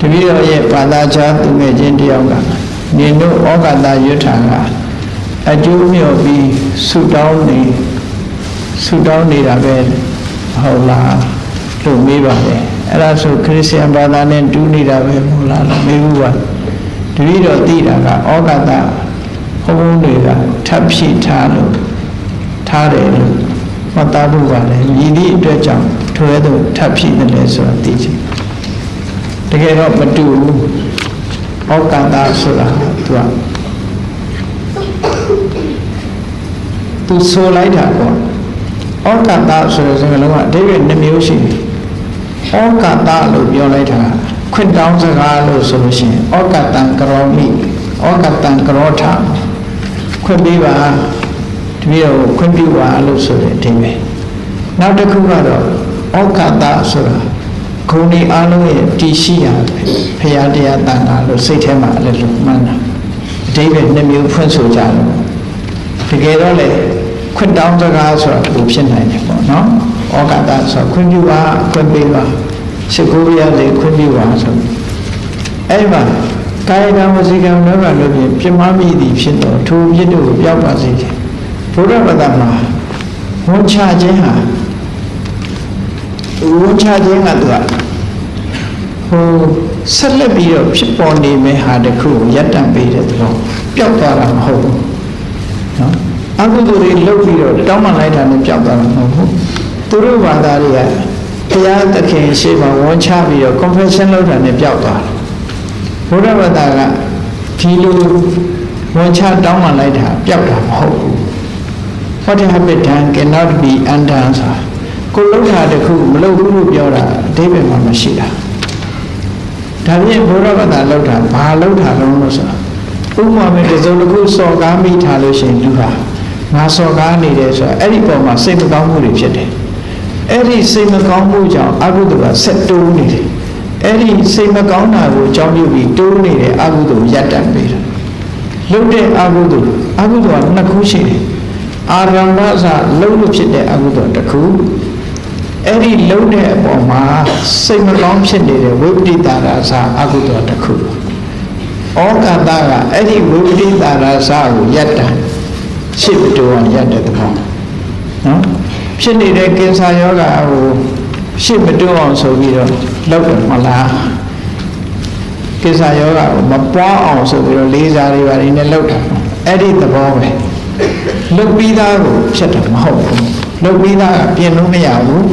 တပည့်တော်ရဲ့ဘာသာခြားသူငယ်ချင်းတယောက်ကနင်တို့ဩကာသရွတ်ထာကအကျိုးမြော်ပြီးဆုတောင်းနေဆုတောင်းနေတာပဲဟုတ်လားလို့မေးပါတယ်အဲ့ဒါဆိုခရစ်ယာန်ဘာသာနဲ့တူးနေတာပဲမဟုတ်လားလို့မေးဘူးပါတပည့်တော်သိတာကဩကာသဘုန်းဘုန်းတွေကထပ်ဖြည့်ထားလို့ထားတယ်လို့မှတ်သားဖို့ပါတယ်ညီသည့်အတွက်ကြောင့်ထိုရဲသူထပ်ဖြည့်တယ်ဆိုတာသိချင်တ ကယ်တော့မတူဘူးဩကာသဆိုတာသူကသူဆိုလိုက်တာပေါ့ဩကာသဆိုတဲ့စကားလုံးကအဓိပ္ပာယ်နှမျိုးရှိတယ်ဩကာသလို့ပြောလိုက်တာခွင့်တောင်းစကားလို့ဆိုလို့ရှိရင်ဩကာတံကရောမိဩကာတံကရောထခွင့်ပေးပါတပည့်တော်ကိုခွင့်ပြုပါလို့ဆိုတဲ့အဓိပ္ပာယ်နောက်တစ်ခုကတော့ဩကာသဆိုတာ ဂုဏ်ဒီအလုံးရဲ့တည်ရှိရဖရာတရားတန်ခါလို့စိတ်ထဲမှာအဲ့လိုမှန်းတာအဓိပ္ပာယ်နှမျိုးဖွင့်ဆိုကြတယ်တကယ်တော့လေခွင့်တောင်းစကားဆိုတာဘယ်ဖြစ်နိုင်လဲပေါ့နော်ဩကာသဆိုခွင့်ပြုပါခွင့်ပေးပါရှိခိုးရလေခွင့်ပြုပါဆိုအဲ့မှာကာယကံဝစီကံလောကလို့ဖြင့်ပြမမိသည်ဖြစ်တော့ထိုပြစ်တို့ကိုပြောက်ပါစေခြင်းဘုရားဗဒမှာဝန်ချခြင်းဟာ ဝန်ချခြင်းကသူကဟိုဆက်လက်ပြီးတော့ဖြစ်ပေါ်နေမယ့်ဟာတခုကိုရပ်တန့်ပေးတဲ့သဘောပျောက်သွားတာမဟုတ်ဘူးနော်အကုသိုလ်တွေလုပ်ပြီးတော့တောင်းပန်လိုက်တာနဲ့ပျောက်သွားတာမဟုတ်ဘူးသူတို့ဘာသာတွေကတရားသခင်ရှေ့မှာဝန်ချပြီးတော့ confession လုပ်တာနဲ့ပျောက်သွားတယ်ဘုရားဘာသာကဒီလိုဝန်ချတောင်းပန်လိုက်တာပျောက်တာမဟုတ်ဘူး what have been done cannot be undone ဆိုတာ ကိုလှုပ်တာတခုမလှုပ်ဘူးလို့ပြောတာအဓိပ္ပာယ်မှာမရှိတာဒါဖြင့်ဘုရားဘာသာလှုပ်တာဘာလှုပ်တာလုံးလို့ဆိုတာဥပမာမဲ့တစ်စုံတစ်ခုစော်ကားမိထားလို့ရှိရင်လူဟာငါစော်ကားနေတယ်ဆိုတာအဲ့ဒီပုံမှာစိတ်မကောင်းမှုတွေဖြစ်တယ်အဲ့ဒီစိတ်မကောင်းမှုကြောင့်အကုသိုလ်ကဆက်တိုးနေတယ်အဲ့ဒီစိတ်မကောင်းတာကိုအကြောင်းပြုပြီးတိုးနေတဲ့အကုသိုလ်ရပ်တန့်ပေးတာလှုပ်တဲ့အကုသိုလ်အကုသိုလ်ကနှစ်ခုရှိတယ်အာရမဇလှုပ်လို့ဖြစ်တဲ့အကုသိုလ်တစ်ခု အဲ့ဒီလှုပ်တဲ့အပေါ်မှာစိတ်မကောင်းဖြစ်နေတဲ့ဝိပဋိတာရဇအကုသိုလ်တစ်ခုဩကာသကအဲ့ဒီဝိပဋိတာရဇကိုရပ်တန့်ရှစ်တူအောင်ရပ်တဲ့သဘောနော်ဖြစ်နေတဲ့ကင်ဆာယောဂါကိုရှစ်မတူအောင်ဆိုပြီးတော့လုပ်တယ်မလားကိစ္စယောဂကိုမပွားအောင်ဆိုပြီးတော့လေးစားတွေပါနေနဲ့လုပ်တာအဲ့ဒီသဘောပဲလုတ်ပြီးသားကိုဖြစ်တာမဟုတ်ဘူး လုတ်ပြီးသားကပြင်လို့မရဘူး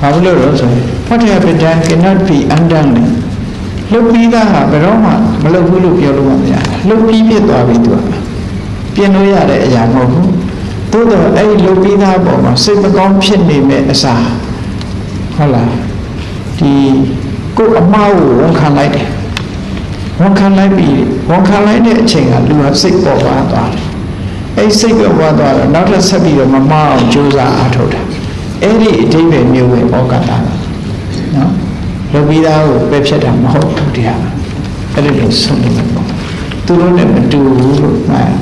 ဘာလို့လဲဆိုရင် what have been done cannot be undone လုတ်ပြီးသားကဘယ်တော့မှမလုတ်ဘူးလို့ပြောလို့မရဘူးလုတ်ပြီးပြစ်သွားပြီသူကပြင်လို့ရတဲ့အရာမဟုတ်ဘူးသို့တော့အဲ့ဒီလုတ်ပြီးသားပေါ်မှာစိတ်မကောင်းဖြစ်နေမဲ့အစားဟုတ်လားဒီကိုယ်အမှားကိုဝန်ခံလိုက်တယ်ဝန်ခံလိုက်ပြီးဝန်ခံလိုက်တဲ့အချိန်ကလူဟာစိတ်ပေါ်ပါသွားတယ် အဲ့စိတ်ပေါ်ပါသွားတော့နောက်ထပ်ဆက်ပြီးတော့မမှားအောင်ကြိုးစားအားထုတ်တာအဲ့ဒီအဓိပ္ပာယ်မျိုးပဲဩကာသနော်လူပြီးသားကိုပဲဖြစ်တာမဟုတ်ဘူးတရားအဲ့ဒီလိုဆုံးနေမှာပေါ့သူတို့နဲ့မတူဘူးလို့မှတ်